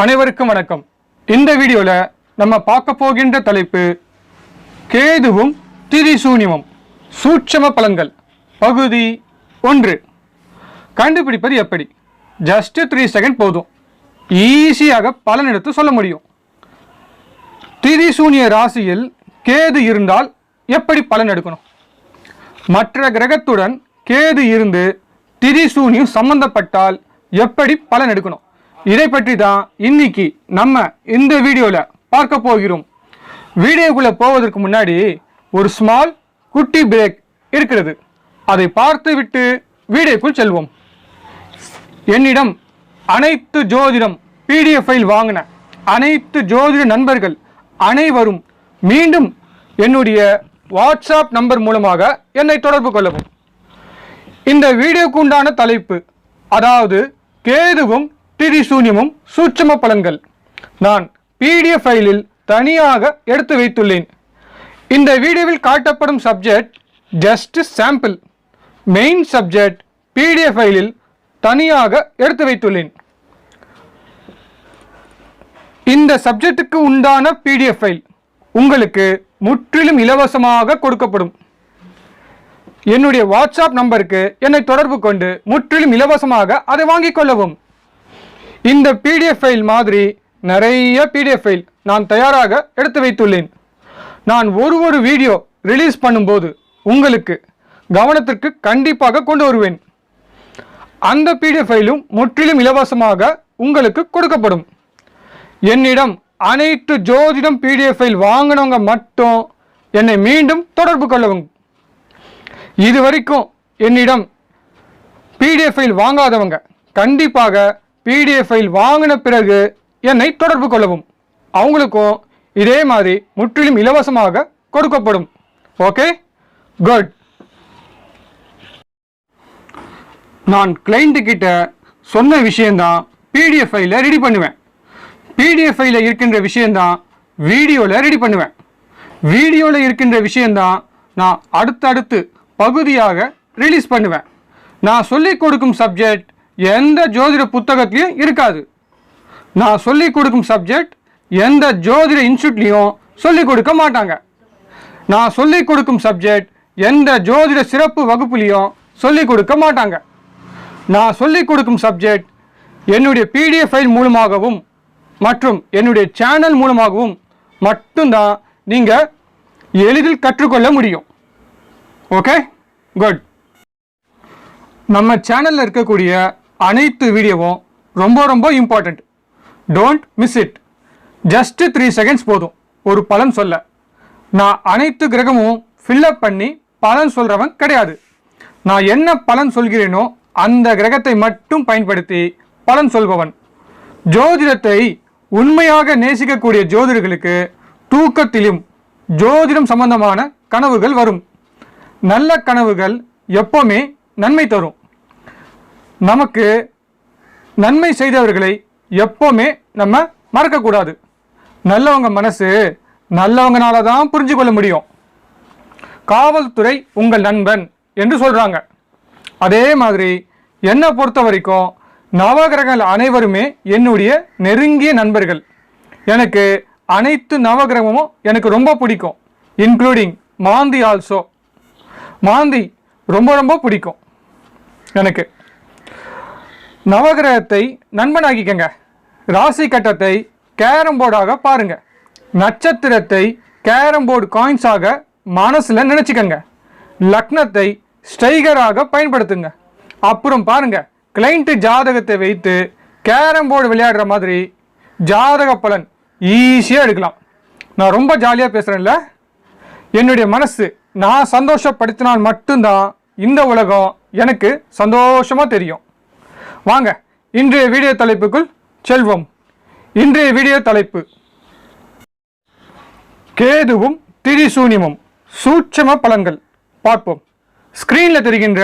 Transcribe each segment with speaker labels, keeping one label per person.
Speaker 1: அனைவருக்கும் வணக்கம். இந்த வீடியோவில் நம்ம பார்க்க போகின்ற தலைப்பு கேதுவும் திரிசூனியமும் சூட்சம பலன்கள். பகுதி ஒன்று. கண்டுபிடிப்பது எப்படி? ஜஸ்ட் த்ரீ செகண்ட் போதும். ஈஸியாக பலன் எடுத்து சொல்ல முடியும். திரிசூனிய ராசியில் கேது இருந்தால் எப்படி பலன் எடுக்கணும்? மற்ற கிரகத்துடன் கேது இருந்து திரிசூனியம் சம்பந்தப்பட்டால் எப்படி பலன் எடுக்கணும்? இதை பற்றி தான் இன்னைக்கு நம்ம இந்த வீடியோவில் பார்க்க போகிறோம். வீடியோக்குள்ளே போவதற்கு முன்னாடி ஒரு ஸ்மால் குட்டி பிரேக் இருக்கிறது. அதை பார்த்துவிட்டு வீடியோக்குள் செல்வோம். என்னிடம் அனைத்து ஜோதிடம் பிடிஎஃப் ஃபைல் வாங்கின அனைத்து ஜோதிட நண்பர்கள் அனைவரும் மீண்டும் என்னுடைய வாட்ஸ்அப் நம்பர் மூலமாக என்னை தொடர்பு கொள்ளவும். இந்த வீடியோக்கு உண்டான தலைப்பு அதாவது கேதுவும் திரிசூன்யமும் சூட்சம பலன்கள். நான் பிடிஎஃப் ஃபைலில் தனியாக எடுத்து வைத்துள்ளேன். இந்த வீடியோவில் காட்டப்படும் subject just sample main subject PDF ஃபைலில் தனியாக எடுத்து வைத்துள்ளேன். இந்த சப்ஜெக்ட்டுக்கு உண்டான பிடிஎஃப் ஃபைல் உங்களுக்கு முற்றிலும் இலவசமாக கொடுக்கப்படும். என்னுடைய வாட்ஸ்அப் நம்பருக்கு என்னை தொடர்பு கொண்டு முற்றிலும் இலவசமாக அதை வாங்கிக் கொள்ளவும். இந்த பிடிஎஃப் ஃபைல் மாதிரி நிறைய பிடிஎஃப் ஃபைல் நான் தயாராக எடுத்து வைத்துள்ளேன். நான் ஒரு ஒரு வீடியோ ரிலீஸ் பண்ணும்போது உங்களுக்கு கவனத்திற்கு கண்டிப்பாக கொண்டு வருவேன். அந்த பிடிஎஃப் ஃபைலும் முற்றிலும் இலவசமாக உங்களுக்கு கொடுக்கப்படும். என்னிடம் அனைத்து ஜோதிடம் பிடிஎஃப் ஃபைல் வாங்கினவங்க மட்டும் என்னை மீண்டும் தொடர்பு கொள்ளவும். இது வரைக்கும் என்னிடம் பிடிஎஃப் ஃபைல் வாங்காதவங்க கண்டிப்பாக பிடிஎஃப் ஃபைல் வாங்கின பிறகு என்னை தொடர்பு கொள்ளவும். அவங்களுக்கும் இதே மாதிரி முற்றிலும் இலவசமாக கொடுக்கப்படும். ஓகே குட் நான் கிளைண்ட்டுக்கிட்ட சொன்ன விஷயந்தான் பிடிஎஃப் ஃபைலில் ரெடி பண்ணுவேன். பிடிஎஃப் ஃபைலில் இருக்கின்ற விஷயந்தான் வீடியோவில் ரெடி பண்ணுவேன். வீடியோவில் இருக்கின்ற விஷயந்தான் நான் அடுத்தடுத்து பகுதியாக ரிலீஸ் பண்ணுவேன். நான் சொல்லிக் கொடுக்கும் சப்ஜெக்ட் எந்த ஜோதிட புத்தகத்திலையும் இருக்காது. நான் சொல்லிக் கொடுக்கும் சப்ஜெக்ட் எந்த ஜோதிட இன்ஸ்டியூட்லேயும் சொல்லிக் கொடுக்க மாட்டாங்க. நான் சொல்லிக் கொடுக்கும் சப்ஜெக்ட் எந்த ஜோதிட சிறப்பு வகுப்புலையும் சொல்லிக் கொடுக்க மாட்டாங்க. நான் சொல்லிக் கொடுக்கும் சப்ஜெக்ட் என்னுடைய பிடிஎஃப் ஃபைல் மூலமாகவும் மற்றும் என்னுடைய சேனல் மூலமாகவும் மட்டும்தான் நீங்கள் எளிதில் கற்றுக்கொள்ள முடியும். ஓகே குட் நம்ம சேனலில் இருக்கக்கூடிய அனைத்து வீடியோவும் ரொம்ப ரொம்ப important don't miss it just three seconds போதும். ஒரு பலன் சொல்ல. நான் அனைத்து கிரகமும் ஃபில்லப் பண்ணி பலன் சொல்கிறவன் கிடையாது. நான் என்ன பலன் சொல்கிறேனோ அந்த கிரகத்தை மட்டும் பயன்படுத்தி பலன் சொல்பவன். ஜோதிடத்தை உண்மையாக நேசிக்கக்கூடிய ஜோதிடர்களுக்கு தூக்கத்திலும் ஜோதிடம் சம்பந்தமான கனவுகள் வரும். நல்ல கனவுகள் எப்போவுமே நன்மை தரும். நமக்கு நன்மை செய்தவர்களை எப்போவுமே நம்ம மறக்கக்கூடாது. நல்லவங்க மனசு நல்லவங்கனால தான் புரிஞ்சு கொள்ள முடியும். காவல்துறை உங்கள் நண்பன் என்று சொல்கிறாங்க அதே மாதிரி என்னை பொறுத்த வரைக்கும் நவகிரகங்கள் அனைவருமே என்னுடைய நெருங்கிய நண்பர்கள். எனக்கு அனைத்து நவகிரகமும் எனக்கு ரொம்ப பிடிக்கும். இன்க்ளூடிங் மாந்தி ஆல்சோ மாந்தி ரொம்ப ரொம்ப பிடிக்கும் எனக்கு. நவகிரகத்தை நண்பனாக்கிக்கங்க. ராசி கட்டத்தை கேரம் போர்டாக பாருங்க. நட்சத்திரத்தை கேரம் போர்டு காயின்ஸாக மனசில் நினச்சிக்கங்க. லக்னத்தை ஸ்ட்ரைகராக பயன்படுத்துங்க. அப்புறம் பாருங்க கிளைண்ட்டு ஜாதகத்தை வைத்து கேரம் போர்டு விளையாடுற மாதிரி ஜாதக பலன் ஈஸியாக எடுக்கலாம். நான் ரொம்ப ஜாலியாக பேசுகிறேன்ல என்னுடைய மனசு நான் சந்தோஷப்படுத்தினால் மட்டும்தான் இந்த உலகம் எனக்கு சந்தோஷமாக தெரியும். வாங்க இன்றைய வீடியோ தலைப்புக்குள் செல்வோம். இன்றைய வீடியோ தலைப்பு கேதுவும் திரிசூனியமும் சூட்சம பலன்கள். பார்ப்போம். ஸ்க்ரீனில் தெரிகின்ற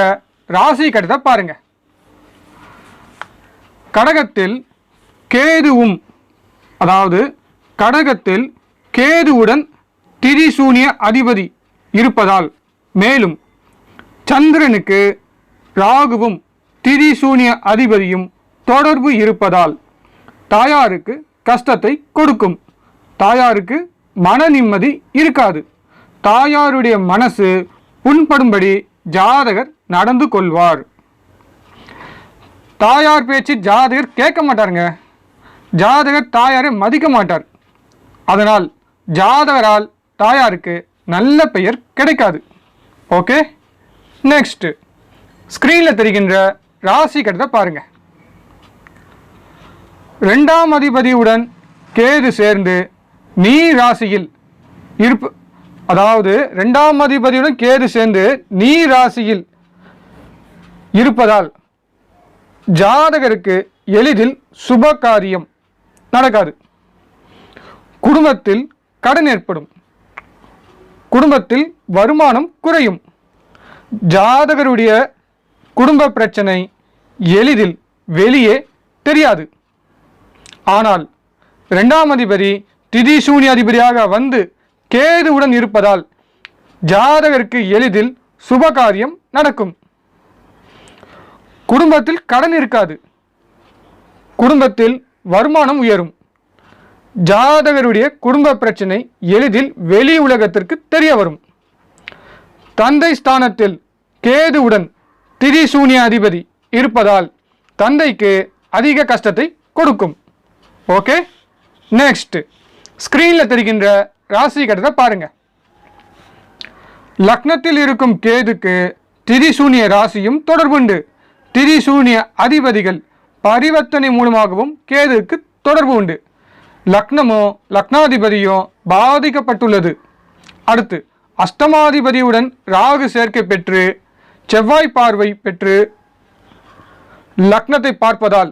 Speaker 1: ராசி கடிதம் பாருங்க. கடகத்தில் கேதுவும் அதாவது கடகத்தில் கேதுவுடன் திரிசூனிய அதிபதி இருப்பதால் மேலும் சந்திரனுக்கு ராகுவும் திரிசூனிய அதிபதியும் தொடர்பு இருப்பதால் தாயாருக்கு கஷ்டத்தை கொடுக்கும். தாயாருக்கு மன நிம்மதி இருக்காது. தாயாருடைய மனசு புண்படும்படி ஜாதகர் நடந்து கொள்வார். தாயார் பேச்சு ஜாதகர் கேட்க மாட்டாருங்க. ஜாதகர் தாயாரை மதிக்க மாட்டார். அதனால் ஜாதகரால் தாயாருக்கு நல்ல பெயர் கிடைக்காது. ஓகே? நெக்ஸ்ட் ஸ்க்ரீனில் தெரிகின்ற ராசி கட்டத்தை பாருங்க. ரெண்டாம் அதிபதியுடன் கேது சேர்ந்து நீ ராசியில் இருப்பு அதாவது ரெண்டாம் அதிபதியுடன் கேது சேர்ந்து நீ ராசியில் இருப்பதால் ஜாதகருக்கு எளிதில் சுப காரியம் நடக்காது. குடும்பத்தில் கடன் ஏற்படும். குடும்பத்தில் வருமானம் குறையும். ஜாதகருடைய குடும்ப பிரச்சனை எளிதில் வெளியே தெரியாது. ஆனால் இரண்டாம் அதிபதி திதி சூன்யாதிபதியாக வந்து கேதுவுடன் இருப்பதால் ஜாதகருக்கு எளிதில் சுபகாரியம் நடக்கும். குடும்பத்தில் கடன் இருக்காது. குடும்பத்தில் வருமானம் உயரும். ஜாதகருடைய குடும்ப பிரச்சனை எளிதில் வெளி உலகத்திற்கு தெரிய வரும். தந்தை ஸ்தானத்தில் கேதுவுடன் திரிசூனிய அதிபதி இருப்பதால் தந்தைக்கு அதிக கஷ்டத்தை கொடுக்கும். ஓகே? நெக்ஸ்ட் ஸ்க்ரீனில் தெரிகின்ற ராசி கட்டத்தை பாருங்க. லக்னத்தில் இருக்கும் கேதுக்கு திரிசூனிய ராசியும் தொடர்புண்டு. திரிசூனிய அதிபதிகள் பரிவர்த்தனை மூலமாகவும் கேதுக்கு தொடர்பு உண்டு. லக்னமோ லக்னாதிபதியோ பாதிக்கப்பட்டுள்ளது. அடுத்து அஷ்டமாதிபதியுடன் ராகு சேர்க்கை பெற்று செவ்வாய் பார்வை பெற்று லக்னத்தை பார்ப்பதால்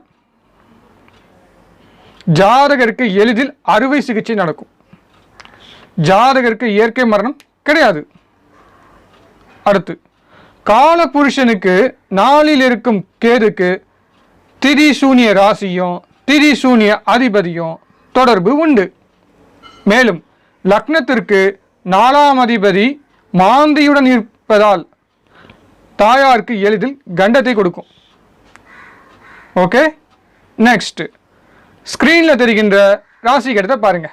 Speaker 1: ஜாதகருக்கு எளிதில் அறுவை சிகிச்சை நடக்கும். ஜாதகருக்கு இயற்கை மரணம் கிடையாது. அடுத்து கால புருஷனுக்கு நாளில் இருக்கும் கேதுக்கு திரிசூனிய ராசியும் திரிசூனிய அதிபதியும் தொடர்பு உண்டு. மேலும் லக்னத்திற்கு நாலாம் அதிபதி மாந்தியுடன் இருப்பதால் தாயாருக்கு எளிதில் கண்டத்தை கொடுக்கும். ஓகே நெக்ஸ்ட் ஸ்க்ரீனில் தெரிகின்ற ராசி கடத்தை பாருங்க.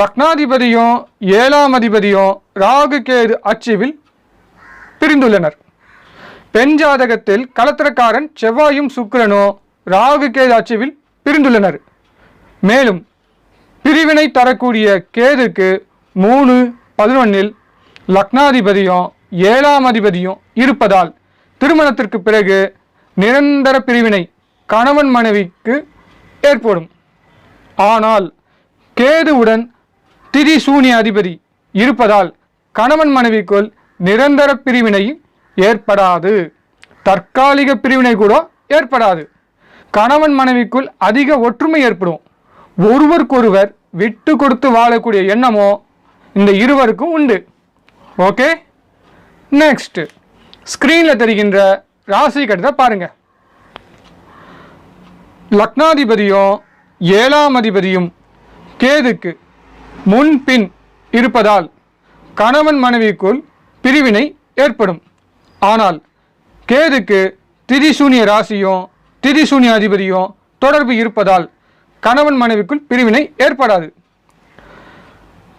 Speaker 1: லக்னாதிபதியும் ஏழாம் அதிபதியும் ராகு கேது அச்சுவில் பிரிந்துள்ளனர். பெண் ஜாதகத்தில் கலத்திரக்காரன் செவ்வாயும் சுக்கிரனும் ராகு கேது அச்சுவில் பிரிந்துள்ளனர். மேலும் பிரிவினை தரக்கூடிய கேதுக்கு மூணு பதினொன்னில் லக்னாதிபதியும் ஏழாம் அதிபதியும் இருப்பதால் திருமணத்திற்கு பிறகு நிரந்தர பிரிவினை கணவன் மனைவிக்கு ஏற்படும். ஆனால் கேதுவுடன் திரிசூனிய அதிபதி இருப்பதால் கணவன் மனைவிக்குள் நிரந்தர பிரிவினை ஏற்படாது. தற்காலிக பிரிவினை கூட ஏற்படாது. கணவன் மனைவிக்குள் அதிக ஒற்றுமை ஏற்படும். ஒருவருக்கொருவர் விட்டு கொடுத்து வாழக்கூடிய எண்ணமோ இந்த இருவருக்கும் உண்டு. ஓகே? நெக்ஸ்ட் ஸ்க்ரீனில் தெரிகின்ற ராசி கட்டத்தை பாருங்க. லக்னாதிபதியும் ஏழாம் அதிபதியும் கேதுக்கு முன்பின் இருப்பதால் கணவன் மனைவிக்குள் பிரிவினை ஏற்படும். ஆனால் கேதுக்கு திரிசூனிய ராசியும் திரிசூனிய அதிபதியும் தொடர்பு இருப்பதால் கணவன் மனைவிக்குள் பிரிவினை ஏற்படாது.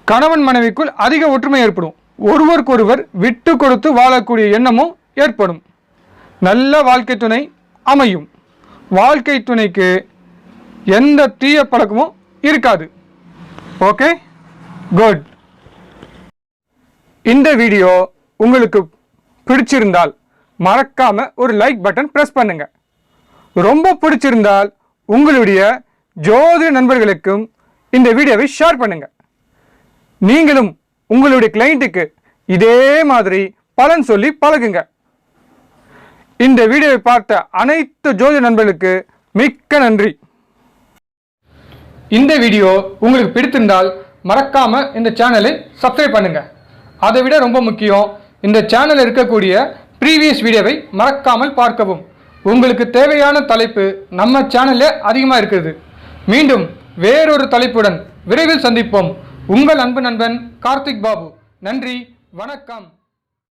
Speaker 1: கணவன் மனைவிக்குள் அதிக ஒற்றுமை ஏற்படும். ஒருவருக்கொருவர் விட்டு கொடுத்து வாழக்கூடிய எண்ணமும் ஏற்படும். நல்ல வாழ்க்கை துணை அமையும். வாழ்க்கை துணைக்கு எந்த தீய பழக்கமும் இருக்காது. ஓகே? குட். இந்த வீடியோ உங்களுக்கு பிடிச்சிருந்தால் மறக்காம ஒரு லைக் பட்டன் ப்ரெஸ் பண்ணுங்க. ரொம்ப பிடிச்சிருந்தால் உங்களுடைய ஜோதிட நண்பர்களுக்கும் இந்த வீடியோவை ஷேர் பண்ணுங்க. நீங்களும் உங்களுடைய கிளைண்ட்டுக்கு இதே மாதிரி பலன் சொல்லி பழகுங்க. இந்த வீடியோவை பார்த்த அனைத்து ஜோதி நண்பர்களுக்கு மிக்க நன்றி. இந்த வீடியோ உங்களுக்கு பிடித்திருந்தால் மறக்காம இந்த சேனலை சப்ஸ்கிரைப் பண்ணுங்க. அதை விட ரொம்ப முக்கியம் இந்த சேனலில் இருக்கக்கூடிய ப்ரீவியஸ் வீடியோவை மறக்காமல் பார்க்கவும். உங்களுக்கு தேவையான தலைப்பு நம்ம சேனல்ல அதிகமாக இருக்குது மீண்டும் வேறொரு தலைப்புடன் விரைவில் சந்திப்போம். உங்கள் அன்பு நண்பன் கார்த்திக் பாபு. நன்றி வணக்கம்.